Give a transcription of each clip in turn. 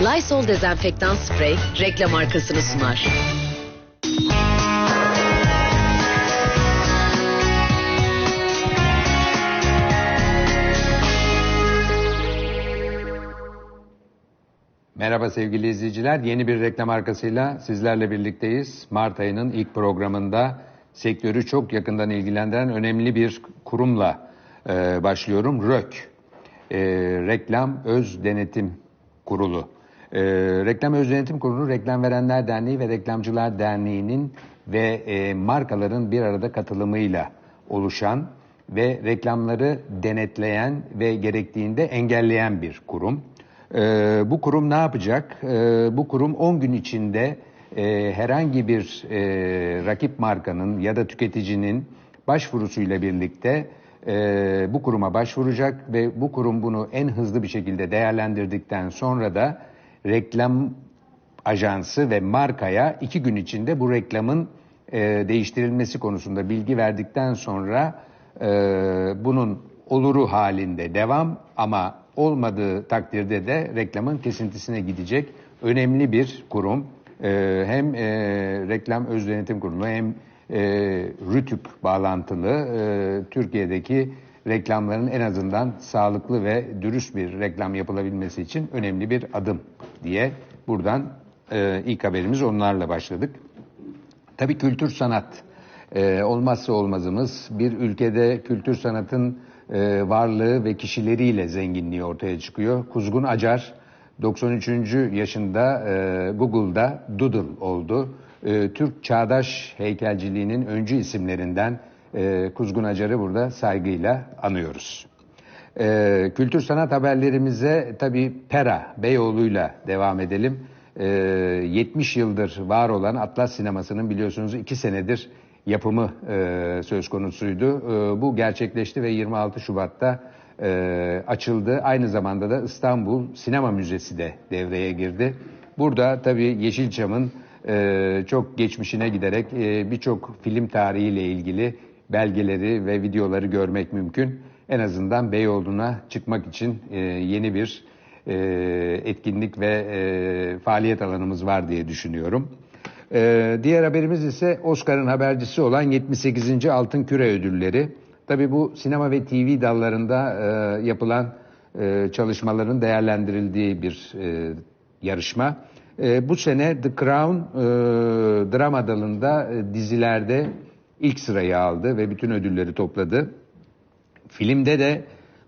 Lysol dezenfektan sprey reklam arkasını sunar. Merhaba sevgili izleyiciler. Yeni bir reklam arkasıyla sizlerle birlikteyiz. Mart ayının ilk programında sektörü çok yakından ilgilendiren önemli bir kurumla e, başlıyorum. RÖK, e, Reklam Öz Denetim Kurulu. E, Reklam Öz Denetim Kurulu, Reklam Verenler Derneği ve Reklamcılar Derneği'nin ve e, markaların bir arada katılımıyla oluşan ve reklamları denetleyen ve gerektiğinde engelleyen bir kurum. Ee, bu kurum ne yapacak? Ee, bu kurum 10 gün içinde e, herhangi bir e, rakip markanın ya da tüketicinin başvurusuyla birlikte e, bu kuruma başvuracak ve bu kurum bunu en hızlı bir şekilde değerlendirdikten sonra da reklam ajansı ve markaya iki gün içinde bu reklamın e, değiştirilmesi konusunda bilgi verdikten sonra e, bunun oluru halinde devam ama olmadığı takdirde de reklamın kesintisine gidecek önemli bir kurum. E, hem e, Reklam Öz Denetim Kurulu hem e, RÜTÜK bağlantılı e, Türkiye'deki reklamların en azından sağlıklı ve dürüst bir reklam yapılabilmesi için önemli bir adım diye buradan e, ilk haberimiz onlarla başladık. Tabii kültür sanat e, olmazsa olmazımız bir ülkede kültür sanatın e, varlığı ve kişileriyle zenginliği ortaya çıkıyor. Kuzgun Acar 93. yaşında e, Google'da Doodle oldu. E, Türk çağdaş heykelciliğinin öncü isimlerinden e, Kuzgun Acar'ı burada saygıyla anıyoruz. E, kültür sanat haberlerimize tabii Pera Beyoğlu'yla devam edelim. E, 70 yıldır var olan Atlas Sineması'nın biliyorsunuz iki senedir yapımı e, söz konusuydu. E, bu gerçekleşti ve 26 Şubat'ta e, açıldı. Aynı zamanda da İstanbul Sinema Müzesi de devreye girdi. Burada tabii Yeşilçam'ın e, çok geçmişine giderek e, birçok film tarihiyle ilgili belgeleri ve videoları görmek mümkün. En azından Beyoğlu'na çıkmak için e, yeni bir e, etkinlik ve e, faaliyet alanımız var diye düşünüyorum. Ee, diğer haberimiz ise Oscar'ın habercisi olan 78. Altın Küre Ödülleri. Tabii bu sinema ve TV dallarında e, yapılan e, çalışmaların değerlendirildiği bir e, yarışma. E, bu sene The Crown e, drama dalında e, dizilerde ilk sırayı aldı ve bütün ödülleri topladı. Filmde de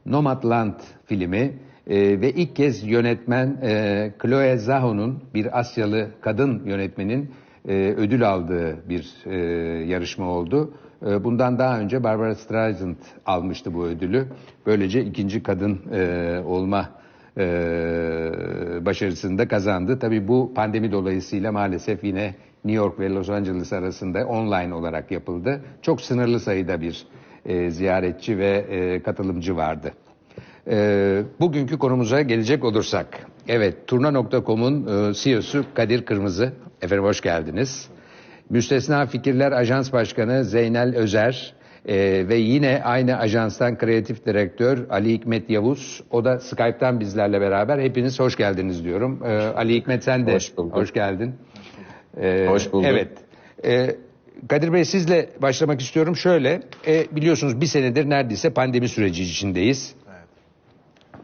Nomadland filmi e, ve ilk kez yönetmen e, Chloe Zhao'nun bir Asyalı kadın yönetmenin e, ödül aldığı bir e, yarışma oldu. E, bundan daha önce Barbara Streisand almıştı bu ödülü. Böylece ikinci kadın e, olma e, başarısını da kazandı. Tabii bu pandemi dolayısıyla maalesef yine New York ve Los Angeles arasında online olarak yapıldı. Çok sınırlı sayıda bir e, ziyaretçi ve e, katılımcı vardı. E, bugünkü konumuza gelecek olursak, evet Turna.com'un e, CEO'su Kadir Kırmızı, efendim hoş geldiniz. Müstesna Fikirler Ajans Başkanı Zeynel Özer e, ve yine aynı ajanstan kreatif direktör Ali Hikmet Yavuz, o da Skype'tan bizlerle beraber. Hepiniz hoş geldiniz diyorum. E, Ali Hikmet sen de hoş, hoş geldin. E, hoş bulduk. Evet. E, Kadir Bey sizle başlamak istiyorum. Şöyle, e, biliyorsunuz bir senedir neredeyse pandemi süreci içindeyiz.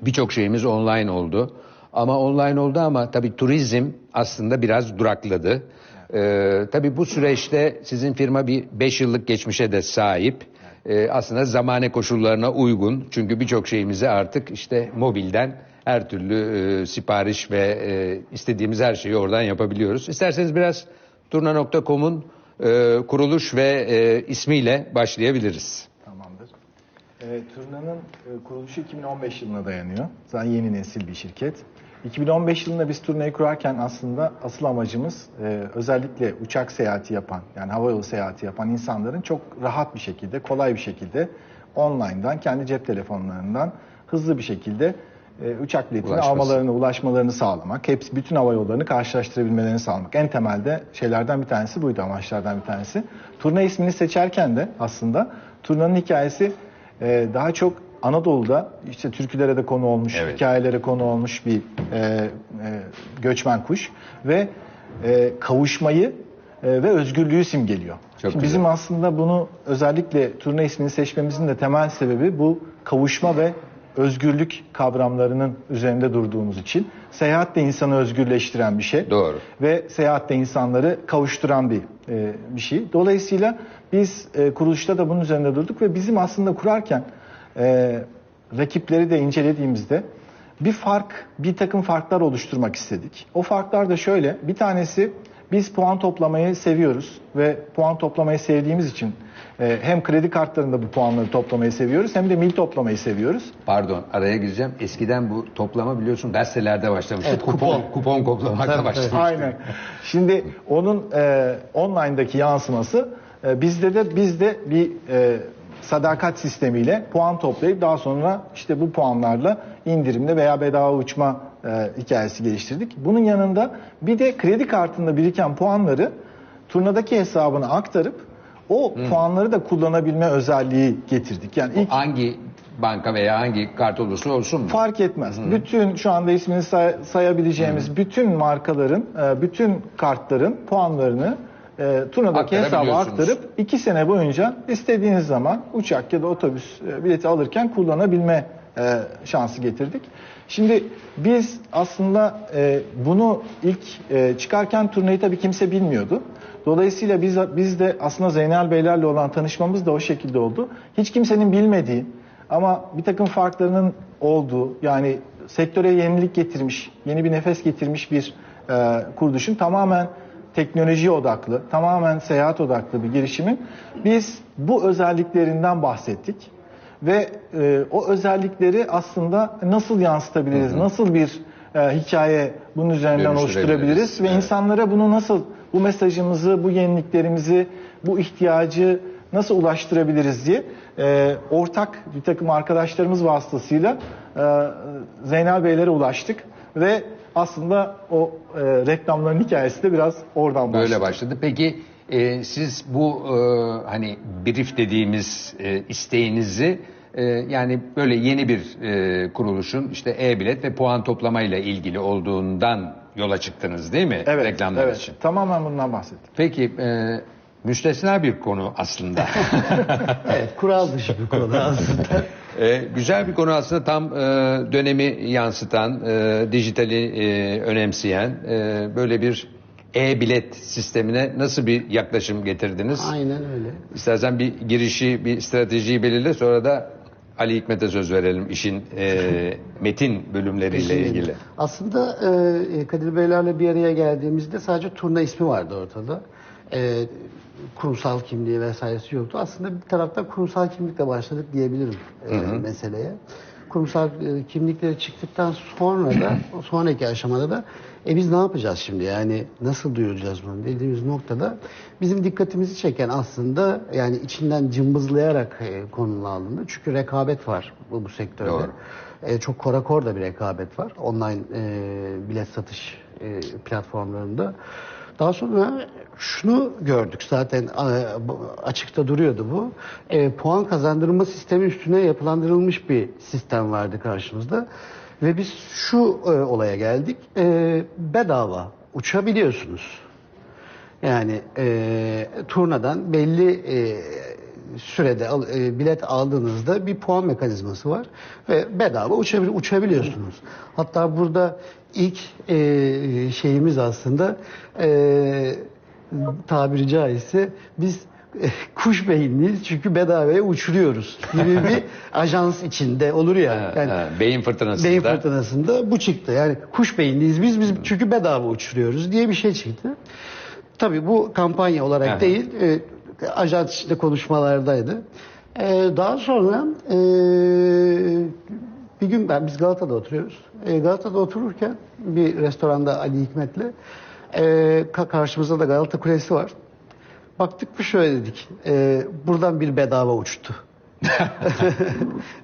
Birçok şeyimiz online oldu. Ama online oldu ama tabii turizm aslında biraz durakladı. Ee, tabii bu süreçte sizin firma bir 5 yıllık geçmişe de sahip. Ee, aslında zamane koşullarına uygun. Çünkü birçok şeyimizi artık işte mobilden her türlü e, sipariş ve e, istediğimiz her şeyi oradan yapabiliyoruz. İsterseniz biraz turna.com'un e, kuruluş ve e, ismiyle başlayabiliriz. E, Turna'nın e, kuruluşu 2015 yılına dayanıyor. Zaten yeni nesil bir şirket. 2015 yılında biz Turna'yı kurarken aslında asıl amacımız e, özellikle uçak seyahati yapan yani havayolu seyahati yapan insanların çok rahat bir şekilde, kolay bir şekilde online'dan, kendi cep telefonlarından hızlı bir şekilde e, uçak biletini Ulaşması. almalarını, ulaşmalarını sağlamak. Hepsi bütün hava yollarını karşılaştırabilmelerini sağlamak. En temelde şeylerden bir tanesi buydu, amaçlardan bir tanesi. Turna ismini seçerken de aslında Turna'nın hikayesi e, daha çok Anadolu'da işte türkülere de konu olmuş, Evet. hikayelere konu olmuş bir e, e, göçmen kuş ve e, kavuşmayı e, ve özgürlüğü simgeliyor. Çok Şimdi güzel. bizim aslında bunu özellikle turna ismini seçmemizin de temel sebebi bu kavuşma ve özgürlük kavramlarının üzerinde durduğumuz için. Seyahat de insanı özgürleştiren bir şey. Doğru. Ve seyahat de insanları kavuşturan bir e, bir şey. Dolayısıyla biz e, kuruluşta da bunun üzerinde durduk ve bizim aslında kurarken e, rakipleri de incelediğimizde bir fark, bir takım farklar oluşturmak istedik. O farklar da şöyle. Bir tanesi biz puan toplamayı seviyoruz ve puan toplamayı sevdiğimiz için e, hem kredi kartlarında bu puanları toplamayı seviyoruz hem de mil toplamayı seviyoruz. Pardon araya gireceğim. Eskiden bu toplama biliyorsun gazetelerde başlamıştı. Evet, kupon, kupon. kupon toplamakla başlamıştı. Aynen. Şimdi onun e, online'daki yansıması e, bizde de bizde bir e, sadakat sistemiyle puan toplayıp daha sonra işte bu puanlarla indirimli veya bedava uçma e, hikayesi geliştirdik. Bunun yanında bir de kredi kartında biriken puanları turnadaki hesabına aktarıp o puanları da kullanabilme özelliği getirdik. Yani ilk Hangi banka veya hangi kart olursa olsun mu? Fark etmez. Bütün şu anda ismini say- sayabileceğimiz bütün markaların, e, bütün kartların puanlarını e, hesaba Aktarabiliyorsunuz. aktarıp iki sene boyunca istediğiniz zaman uçak ya da otobüs e, bileti alırken kullanabilme e, şansı getirdik. Şimdi biz aslında e, bunu ilk e, çıkarken turnayı tabii kimse bilmiyordu. Dolayısıyla biz biz de aslında Zeynel Beylerle olan tanışmamız da o şekilde oldu. Hiç kimsenin bilmediği ama bir takım farklarının olduğu yani sektöre yenilik getirmiş, yeni bir nefes getirmiş bir e, kuruluşun tamamen teknoloji odaklı, tamamen seyahat odaklı bir girişimin biz bu özelliklerinden bahsettik ve e, o özellikleri aslında nasıl yansıtabiliriz, nasıl bir e, hikaye bunun üzerinden oluşturabiliriz ve Evet. insanlara bunu nasıl, bu mesajımızı, bu yeniliklerimizi, bu ihtiyacı nasıl ulaştırabiliriz diye e, ortak bir takım arkadaşlarımız vasıtasıyla e, Zeynel Beylere ulaştık ve aslında o e, reklamların hikayesi de biraz oradan başladı. Böyle başladı. Peki e, siz bu e, hani brief dediğimiz e, isteğinizi e, yani böyle yeni bir e, kuruluşun işte e-bilet ve puan toplamayla ilgili olduğundan yola çıktınız değil mi? Evet, Reklamlar evet. için. Tamamen bundan bahsettik. Peki e, müstesna bir konu aslında. Evet, kural dışı bir konu aslında. E, güzel bir konu aslında tam e, dönemi yansıtan, e, dijitali e, önemseyen e, böyle bir e-bilet sistemine nasıl bir yaklaşım getirdiniz? Aynen öyle. İstersen bir girişi, bir stratejiyi belirle sonra da Ali Hikmet'e söz verelim işin e, metin bölümleriyle ilgili. Aslında e, Kadir Beylerle bir araya geldiğimizde sadece turna ismi vardı ortada. E, kurumsal kimliği vesairesi yoktu. Aslında bir taraftan kurumsal kimlikle başladık diyebilirim e, meseleye. Kurumsal e, kimlikleri çıktıktan sonra da sonraki aşamada da e biz ne yapacağız şimdi yani nasıl duyuracağız bunu dediğimiz noktada bizim dikkatimizi çeken aslında yani içinden cımbızlayarak e, konunun alındığında çünkü rekabet var bu, bu sektörde. Doğru. E, çok korakor da bir rekabet var online e, bilet satış e, platformlarında. Daha sonra şunu gördük zaten açıkta duruyordu bu. E, puan kazandırma sistemi üstüne yapılandırılmış bir sistem vardı karşımızda. Ve biz şu e, olaya geldik. E, bedava uçabiliyorsunuz. Yani e, turnadan belli e, sürede al- e, bilet aldığınızda bir puan mekanizması var ve bedava uçabil- uçabiliyorsunuz. Hatta burada ilk e, şeyimiz aslında e, tabiri caizse biz kuş beyinliyiz çünkü bedavaya uçuruyoruz gibi bir ajans içinde olur ya. Yani beyin fırtınasında. Beyin fırtınasında bu çıktı. Yani kuş beyinliyiz biz biz çünkü bedava uçuruyoruz diye bir şey çıktı. Tabii bu kampanya olarak değil, e, ajans içinde konuşmalardaydı. E, daha sonra e, bir gün ben biz Galata'da oturuyoruz. E, Galata'da otururken bir restoranda Ali Hikmet'le e, ka- karşımızda da Galata Kulesi var. Baktık bir şöyle dedik. e, buradan bir bedava uçtu.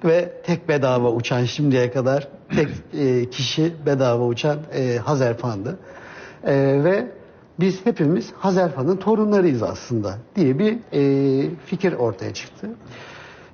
Ve tek bedava uçan şimdiye kadar tek e, kişi bedava uçan e, Hazerfan'dı. E, ve biz hepimiz Hazerfan'ın torunlarıyız aslında diye bir e, fikir ortaya çıktı.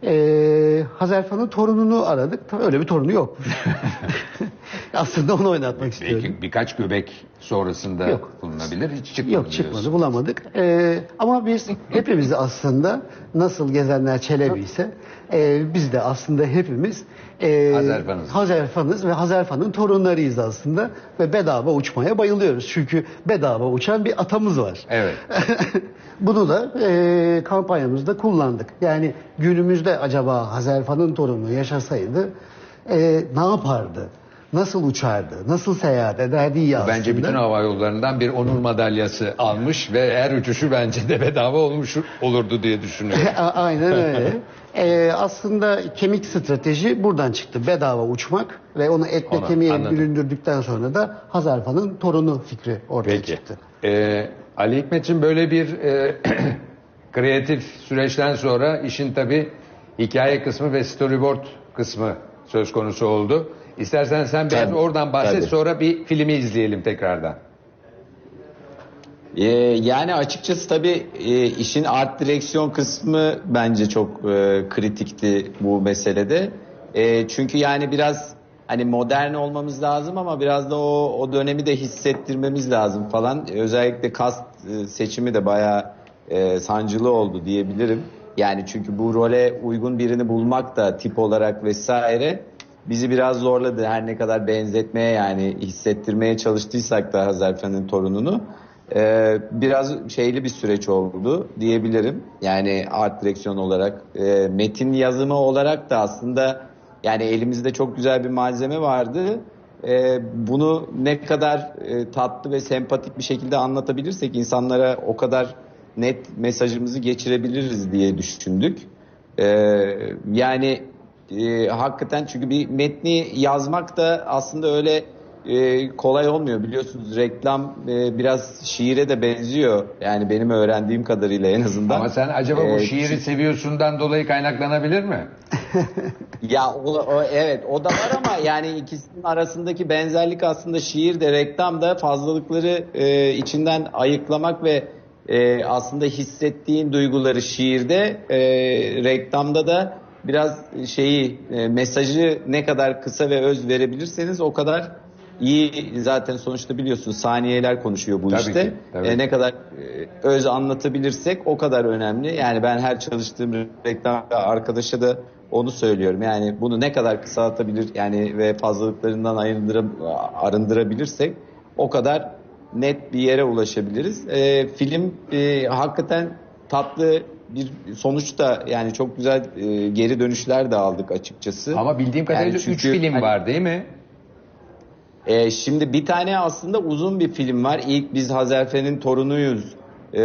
Ee, Hazarfan'ın torununu aradık. Tabii öyle bir torunu yok. Aslında onu oynatmak istiyorum. Belki birkaç göbek sonrasında Yok. bulunabilir. Hiç çıkmadı. Yok çıkmadı diyorsun. bulamadık. Ee, ama biz hepimiz aslında nasıl gezenler Çelebi ise e, biz de aslında hepimiz e, Hazarfanız. Hazarfanız ve Hazarfan'ın torunlarıyız aslında ve bedava uçmaya bayılıyoruz. Çünkü bedava uçan bir atamız var. Evet. Bunu da e, kampanyamızda kullandık. Yani günümüzde acaba Hazarfan'ın torunu yaşasaydı e, ne yapardı? Nasıl uçardı? Nasıl seyahat ederdi iyi aslında. Bence bütün hava yollarından bir onur madalyası almış ve her uçuşu bence de bedava olmuş olurdu diye düşünüyorum. Aynen öyle. Ee, aslında kemik strateji buradan çıktı. Bedava uçmak ve onu etle kemiğe anladım. büründürdükten sonra da Hazarfan'ın torunu fikri ortaya Peki. çıktı. Ee, Ali Hikmet'ciğim böyle bir e, kreatif süreçten sonra işin tabi hikaye kısmı ve storyboard kısmı söz konusu oldu. İstersen sen biraz Tabii, oradan bahset tabii. sonra bir filmi izleyelim tekrardan. Ee, yani açıkçası tabii e, işin art direksiyon kısmı bence çok e, kritikti bu meselede. E, çünkü yani biraz hani modern olmamız lazım ama biraz da o o dönemi de hissettirmemiz lazım falan. Özellikle kast e, seçimi de bayağı e, sancılı oldu diyebilirim. Yani çünkü bu role uygun birini bulmak da tip olarak vesaire bizi biraz zorladı. Her ne kadar benzetmeye yani hissettirmeye çalıştıysak da Hazarfen'in torununu e, biraz şeyli bir süreç oldu diyebilirim. Yani art direksiyon olarak e, metin yazımı olarak da aslında yani elimizde çok güzel bir malzeme vardı. E, bunu ne kadar e, tatlı ve sempatik bir şekilde anlatabilirsek insanlara o kadar net mesajımızı geçirebiliriz diye düşündük. E, yani e, hakikaten çünkü bir metni yazmak da aslında öyle e, kolay olmuyor biliyorsunuz reklam e, biraz şiire de benziyor yani benim öğrendiğim kadarıyla en azından. Ama sen acaba bu E, şiiri seviyorsundan dolayı kaynaklanabilir mi? Ya o, o- evet o da var ama yani ikisinin arasındaki benzerlik aslında şiir de reklam da fazlalıkları e, içinden ayıklamak ve e, aslında hissettiğin duyguları şiirde e, reklamda da biraz şeyi e, mesajı ne kadar kısa ve öz verebilirseniz o kadar iyi zaten sonuçta biliyorsunuz saniyeler konuşuyor bu Tabii işte. ki, tabii. E, ne kadar e, öz anlatabilirsek o kadar önemli. Yani ben her çalıştığım reklam arkadaşa da onu söylüyorum. Yani bunu ne kadar kısaltabilir yani ve fazlalıklarından arındıra, arındırabilirsek o kadar net bir yere ulaşabiliriz. E, film e, hakikaten tatlı bir sonuçta yani çok güzel e, geri dönüşler de aldık açıkçası. Ama bildiğim kadarıyla Yani 3 film hani- var değil mi? ee, şimdi bir tane aslında uzun bir film var. İlk biz Hazarfen'in torunuyuz e,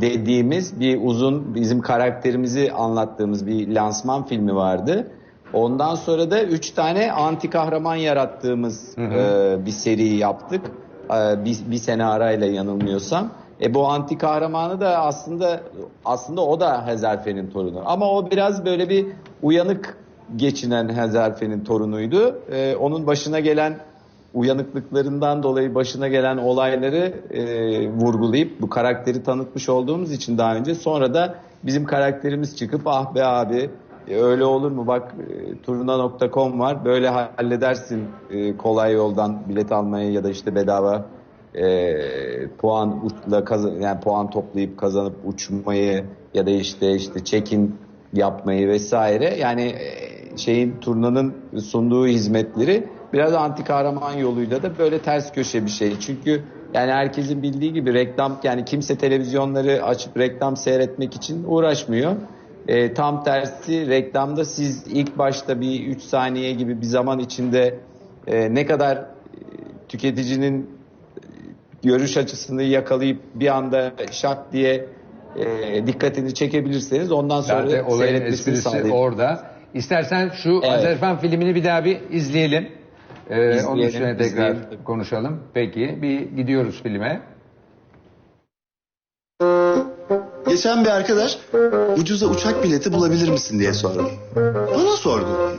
dediğimiz bir uzun bizim karakterimizi anlattığımız bir lansman filmi vardı. Ondan sonra da üç tane anti kahraman yarattığımız e, bir seri yaptık. E, bir, bir sene arayla yanılmıyorsam. E bu anti kahramanı da aslında aslında o da Hazarfen'in torunu. Ama o biraz böyle bir uyanık geçinen Hazarfen'in torunuydu. E, onun başına gelen uyanıklıklarından dolayı başına gelen olayları e, vurgulayıp bu karakteri tanıtmış olduğumuz için daha önce sonra da bizim karakterimiz çıkıp ah be abi e, öyle olur mu bak e, turuna.com var böyle halledersin e, kolay yoldan bilet almayı ya da işte bedava e, puanla kazan yani puan toplayıp kazanıp uçmayı ya da işte işte check-in yapmayı vesaire yani e, şeyin turnanın sunduğu hizmetleri biraz anti kahraman yoluyla da böyle ters köşe bir şey. Çünkü yani herkesin bildiği gibi reklam yani kimse televizyonları açıp reklam seyretmek için uğraşmıyor. E, tam tersi reklamda siz ilk başta bir 3 saniye gibi bir zaman içinde e, ne kadar e, tüketicinin görüş açısını yakalayıp bir anda şak diye e, dikkatini çekebilirseniz ondan sonra Zaten olayın seyretmesini esprisi sağlayıp. orada. İstersen şu Evet. Azerbaycan filmini bir daha bir izleyelim. Ee, onun İzleyelim, üstüne tekrar izleyelim. konuşalım. Peki bir gidiyoruz filme. Geçen bir arkadaş ucuza uçak bileti bulabilir misin diye sordu. Bana sordu.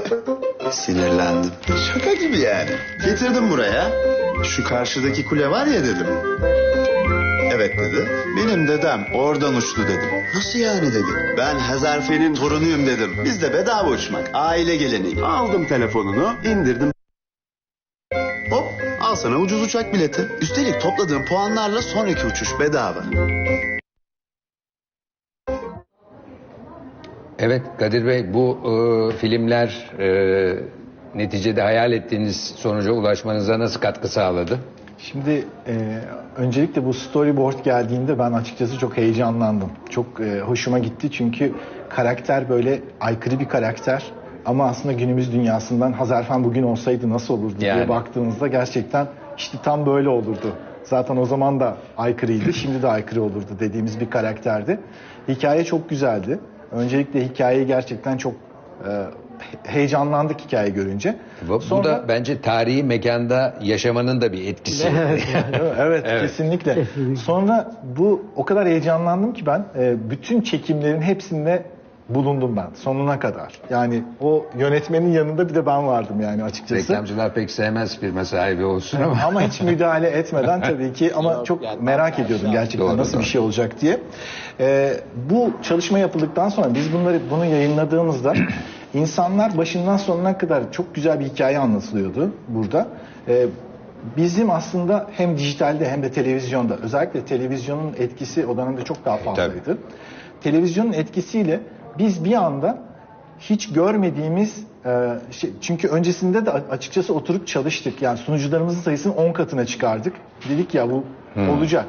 Sinirlendim. Şaka gibi yani. Getirdim buraya. Şu karşıdaki kule var ya dedim. Evet dedi. Benim dedem oradan uçtu dedim. Nasıl yani dedi. Ben Hazarfe'nin torunuyum dedim. Bizde bedava uçmak. Aile geleneği. Aldım telefonunu, indirdim. Hop, al sana ucuz uçak bileti. Üstelik topladığım puanlarla sonraki uçuş bedava. Evet Kadir Bey bu e, filmler e, neticede hayal ettiğiniz sonuca ulaşmanıza nasıl katkı sağladı? Şimdi e, öncelikle bu storyboard geldiğinde ben açıkçası çok heyecanlandım. Çok e, hoşuma gitti çünkü karakter böyle aykırı bir karakter. Ama aslında günümüz dünyasından Hazarfen bugün olsaydı nasıl olurdu Yani. diye baktığımızda gerçekten işte tam böyle olurdu. Zaten o zaman da aykırıydı, şimdi de aykırı olurdu dediğimiz bir karakterdi. Hikaye çok güzeldi. Öncelikle hikayeyi gerçekten çok e, heyecanlandık hikaye görünce. Bu, bu Sonra- da bence tarihi mekanda yaşamanın da bir etkisi. evet, kesinlikle. Sonra bu o kadar heyecanlandım ki ben e, bütün çekimlerin hepsinde bulundum ben sonuna kadar. Yani o yönetmenin yanında bir de ben vardım yani açıkçası. Reklamcılar pek sevmez firma sahibi olsun ama. ama hiç müdahale etmeden tabii ki ama Yok, çok yani merak ediyordum gerçekten Doğru, nasıl doğru. bir şey olacak diye. Ee, bu çalışma yapıldıktan sonra biz bunları bunu yayınladığımızda insanlar başından sonuna kadar çok güzel bir hikaye anlatılıyordu burada. Ee, bizim aslında hem dijitalde hem de televizyonda özellikle televizyonun etkisi o dönemde çok daha fazlaydı. Televizyonun etkisiyle biz bir anda hiç görmediğimiz e, şey, çünkü öncesinde de açıkçası oturup çalıştık. Yani sunucularımızın sayısını 10 katına çıkardık. Dedik ya bu olacak.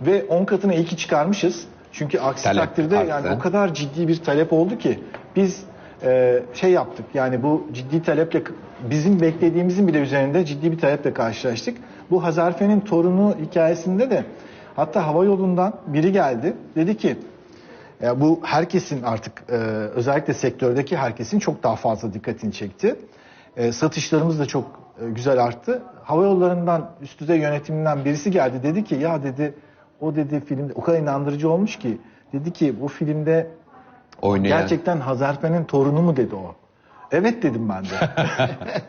Ve 10 katına iyi ki çıkarmışız. Çünkü aksi Talep takdirde arttı. yani o kadar ciddi bir talep oldu ki biz e, şey yaptık. Yani bu ciddi taleple bizim beklediğimizin bile üzerinde ciddi bir taleple karşılaştık. Bu Hazarfe'nin torunu hikayesinde de hatta hava yolundan biri geldi. Dedi ki ya bu herkesin artık e, özellikle sektördeki herkesin çok daha fazla dikkatini çekti. E, satışlarımız da çok e, güzel arttı. Hava yollarından üst düzey yönetiminden birisi geldi dedi ki ya dedi o dedi filmde o kadar inandırıcı olmuş ki dedi ki bu filmde Oynayan. gerçekten Hazarfe'nin torunu mu dedi o. Evet dedim ben de.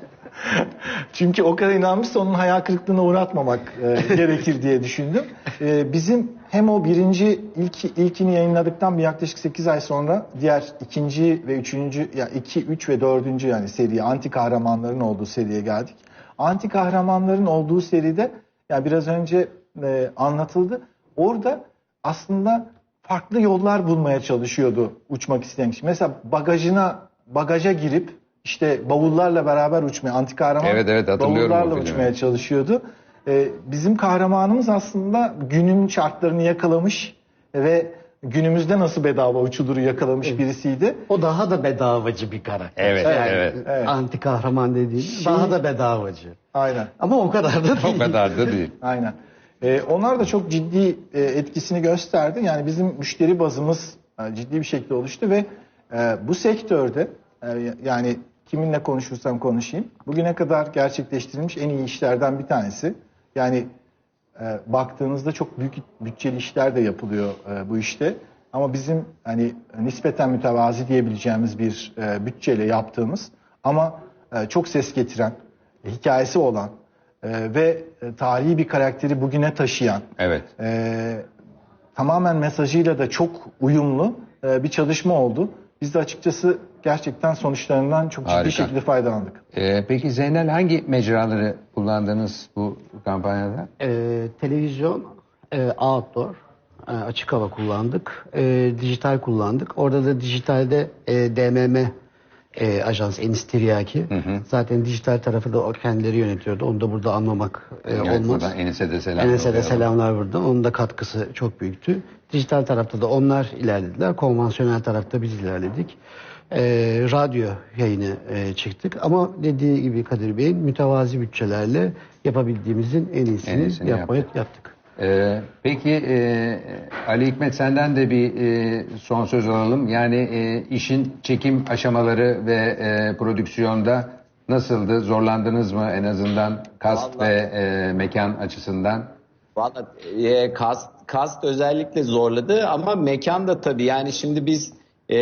Çünkü o kadar inanmışsa onun hayal kırıklığına uğratmamak e, gerekir diye düşündüm. E, bizim hem o birinci ilk ilkini yayınladıktan bir yaklaşık 8 ay sonra diğer ikinci ve üçüncü ya iki, üç ve dördüncü yani seriye anti kahramanların olduğu seriye geldik. Anti kahramanların olduğu seride ya biraz önce e, anlatıldı. Orada aslında farklı yollar bulmaya çalışıyordu uçmak isteyen kişi. Mesela bagajına bagaja girip işte bavullarla beraber uçmaya, anti kahraman Evet, evet, hatırlıyorum bavullarla uçmaya çalışıyordu. Ee, bizim kahramanımız aslında günün şartlarını yakalamış ve günümüzde nasıl bedava uçuluru yakalamış birisiydi. O daha da bedavacı bir karakter. Evet, Yani evet. Evet. Anti kahraman dediğimiz Şey- daha da bedavacı. Aynen. Ama o kadar da değil. O kadar da değil. Aynen. Ee, onlar da çok ciddi e, etkisini gösterdi. Yani bizim müşteri bazımız e, ciddi bir şekilde oluştu ve e, bu sektörde e, yani kiminle konuşursam konuşayım bugüne kadar gerçekleştirilmiş en iyi işlerden bir tanesi. Yani e, baktığınızda çok büyük bütçeli işler de yapılıyor e, bu işte. Ama bizim hani nispeten mütevazi diyebileceğimiz bir e, bütçeyle yaptığımız ama e, çok ses getiren, hikayesi olan e, ve tarihi bir karakteri bugüne taşıyan, Evet. e, tamamen mesajıyla da çok uyumlu e, bir çalışma oldu. Biz de açıkçası gerçekten sonuçlarından çok ciddi Harika. şekilde faydalandık. Ee, peki Zeynel hangi mecraları kullandınız bu kampanyada? Ee, televizyon, e, outdoor, e, açık hava kullandık. E, dijital kullandık. Orada da dijitalde e, DMM e, ajans Enis Tiryaki. Zaten dijital tarafı da o kendileri yönetiyordu. Onu da burada anlamak e, Evet, olmaz. Enes'e de selam Enes'e de selamlar buradan. Onun da katkısı çok büyüktü. Dijital tarafta da onlar ilerlediler. Konvansiyonel tarafta biz ilerledik. Ee, radyo yayını e, çıktık. Ama dediği gibi Kadir Bey'in mütevazi bütçelerle yapabildiğimizin en iyisini, En iyisini yapmaya yaptık. yaptık. Ee, peki e, Ali Hikmet senden de bir e, son söz alalım. Yani e, işin çekim aşamaları ve e, prodüksiyonda nasıldı? Zorlandınız mı en azından kast Vallahi- ve e, mekan açısından? Valla e, kast, kast özellikle zorladı ama mekan da tabii yani şimdi biz e,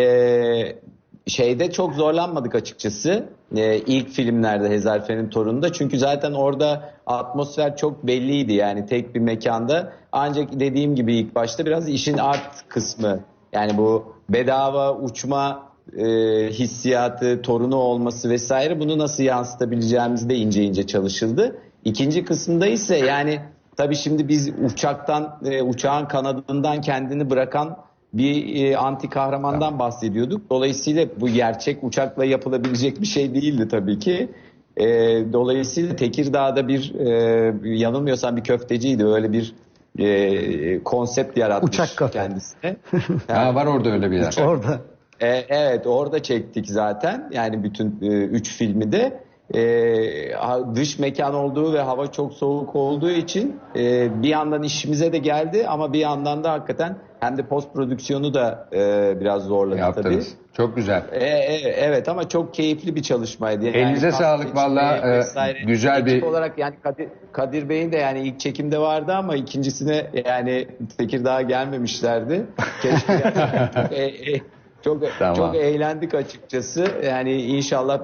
şeyde çok zorlanmadık açıkçası. e, ilk filmlerde Hezarfen'in torununda. Çünkü zaten orada atmosfer çok belliydi yani tek bir mekanda. Ancak dediğim gibi ilk başta biraz işin art kısmı yani bu bedava uçma e, hissiyatı, torunu olması vesaire bunu nasıl yansıtabileceğimiz de ince ince çalışıldı. İkinci kısımda ise yani tabii şimdi biz uçaktan, e, uçağın kanadından kendini bırakan bir e, anti kahramandan bahsediyorduk. Dolayısıyla bu gerçek uçakla yapılabilecek bir şey değildi tabii ki. E, dolayısıyla Tekirdağ'da bir e, yanılmıyorsam bir köfteciydi. Öyle bir e, konsept yaratmış Uçak kafe. kendisine. Ha, var orada öyle bir yer. Orada. E, evet orada çektik zaten yani bütün e, üç filmi de E, dış mekan olduğu ve hava çok soğuk olduğu için e, bir yandan işimize de geldi ama bir yandan da hakikaten hem de post prodüksiyonu da e, biraz zorladı Yaptınız. Çok güzel. tabii. E, e, evet ama çok keyifli bir çalışmaydı. Yani Elinize sağlık vallahi, e, güzel Ekip bir- olarak yani Kadir, Kadir Bey'in de yani ilk çekimde vardı ama ikincisine yani Tekirdağ'a gelmemişlerdi. Keşke e, e, çok, Tamam. çok eğlendik açıkçası. Yani inşallah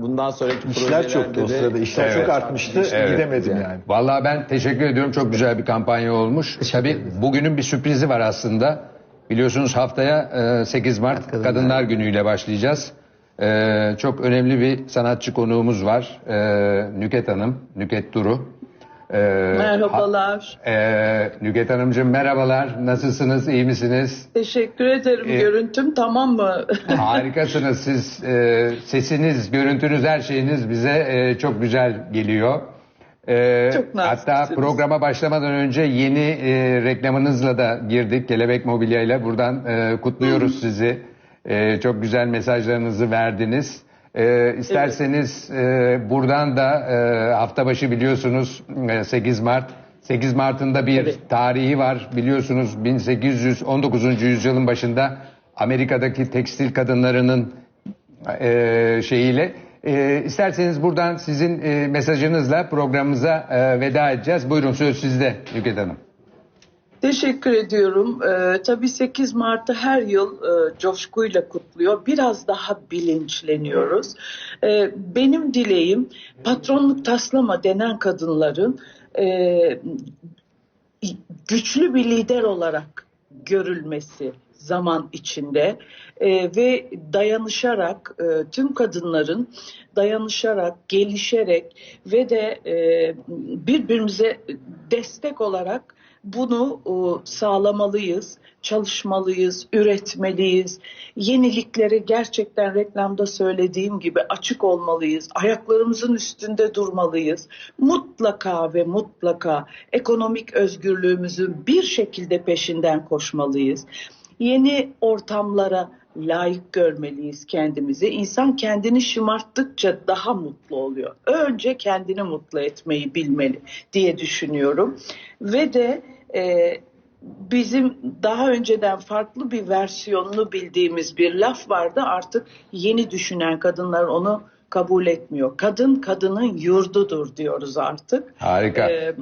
bundan sonraki İşler projelerde çoktu o de- sırada. İşler Evet. çok artmıştı. Evet. Gidemedim yani. Vallahi ben teşekkür ediyorum. Çok güzel bir kampanya olmuş. Tabii bugünün bir sürprizi var aslında. Biliyorsunuz haftaya e, 8 Mart Kadınlar. Kadınlar Günü'yle başlayacağız. E, Çok önemli bir sanatçı konuğumuz var. E, Nüket Hanım, Nüket Duru. E, Merhabalar. ha- e, Nüket Hanımcığım merhabalar. Nasılsınız? İyi misiniz? Teşekkür ederim. Ee, Görüntüm tamam mı? Harikasınız siz. E, sesiniz, görüntünüz, her şeyiniz bize e, çok güzel geliyor. E, Çok hatta programa başlamadan önce yeni e, reklamınızla da girdik. Kelebek Mobilya ile buradan e, kutluyoruz sizi. E, çok güzel mesajlarınızı verdiniz. E, isterseniz e, buradan da e, hafta başı biliyorsunuz e, 8 Mart. 8 Mart'ın da bir Evet. tarihi var biliyorsunuz 1819. yüzyılın başında Amerika'daki tekstil kadınlarının e, şeyiyle. E, isterseniz buradan sizin e, mesajınızla programımıza e, veda edeceğiz. Buyurun söz sizde Nüket Hanım. Teşekkür ediyorum. Ee, tabii 8 Mart'ı her yıl e, coşkuyla kutluyor. Biraz daha bilinçleniyoruz. Ee, benim dileğim patronluk taslama denen kadınların e, güçlü bir lider olarak görülmesi zaman içinde e, ve dayanışarak e, tüm kadınların dayanışarak, gelişerek ve de e, birbirimize destek olarak bunu e, sağlamalıyız, çalışmalıyız, üretmeliyiz. Yeniliklere gerçekten reklamda söylediğim gibi açık olmalıyız. Ayaklarımızın üstünde durmalıyız. Mutlaka ve mutlaka ekonomik özgürlüğümüzün bir şekilde peşinden koşmalıyız. Yeni ortamlara layık görmeliyiz kendimizi. İnsan kendini şımarttıkça daha mutlu oluyor. Önce kendini mutlu etmeyi bilmeli diye düşünüyorum. Ve de e, bizim daha önceden farklı bir versiyonunu bildiğimiz bir laf vardı. Artık yeni düşünen kadınlar onu kabul etmiyor. Kadın kadının yurdudur diyoruz artık. Harika. Ee,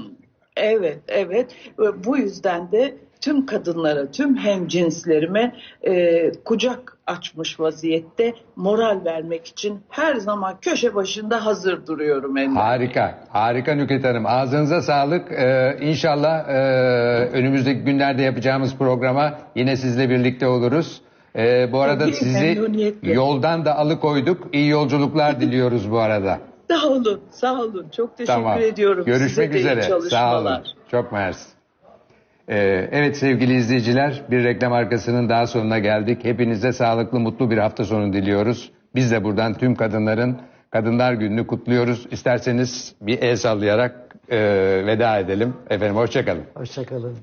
evet, evet. Ve Bu yüzden de tüm kadınlara, tüm hemcinslerime e, kucak açmış vaziyette moral vermek için her zaman köşe başında hazır duruyorum Ender. Harika. Harika Nüket Hanım. Ağzınıza sağlık. Ee, inşallah e, önümüzdeki günlerde yapacağımız programa yine sizle birlikte oluruz. Ee, bu arada Tabii, sizi yoldan da alıkoyduk. İyi yolculuklar diliyoruz bu arada. Sağ olun, sağ olun. Çok teşekkür Tamam. ediyorum. Görüşmek Size üzere. Sağ olun. Çok mersi. Ee, evet sevgili izleyiciler bir reklam arkasının daha sonuna geldik. Hepinize sağlıklı mutlu bir hafta sonu diliyoruz. Biz de buradan tüm kadınların Kadınlar Günü'nü kutluyoruz. İsterseniz bir el sallayarak e, veda edelim. Efendim hoşçakalın. Hoşçakalın.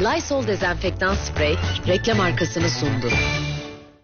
Lysol dezenfektan sprey reklam arkasını sundu.